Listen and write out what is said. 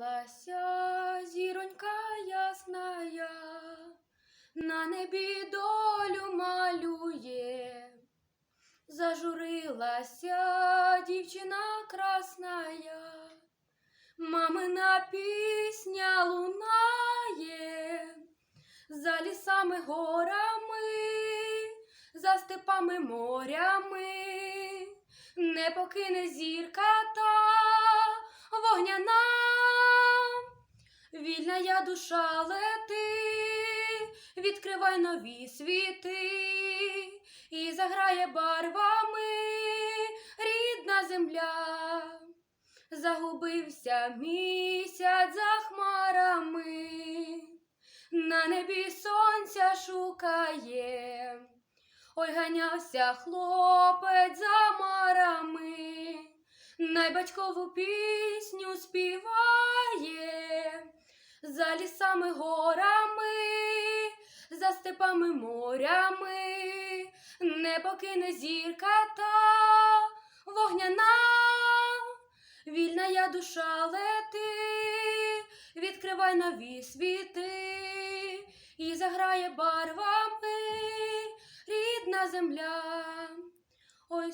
Зажурилася зіронька ясная, на небі долю малює. Зажурилася дівчина красная, мамина пісня лунає, за лісами горами, за степами морями, не покине зірка та вогняна, вільна я душа лети, відкривай нові світи, і заграє барвами рідна земля. Загубився місяць за хмарами, на небі сонця шукає, ой ганявся хлопець за марами, найбатькову пісню співає, за лісами горами, за степами морями, не покине зірка та вогняна. Вільна я душа лети, відкривай нові світи, і заграє барвами рідна земля. Ой,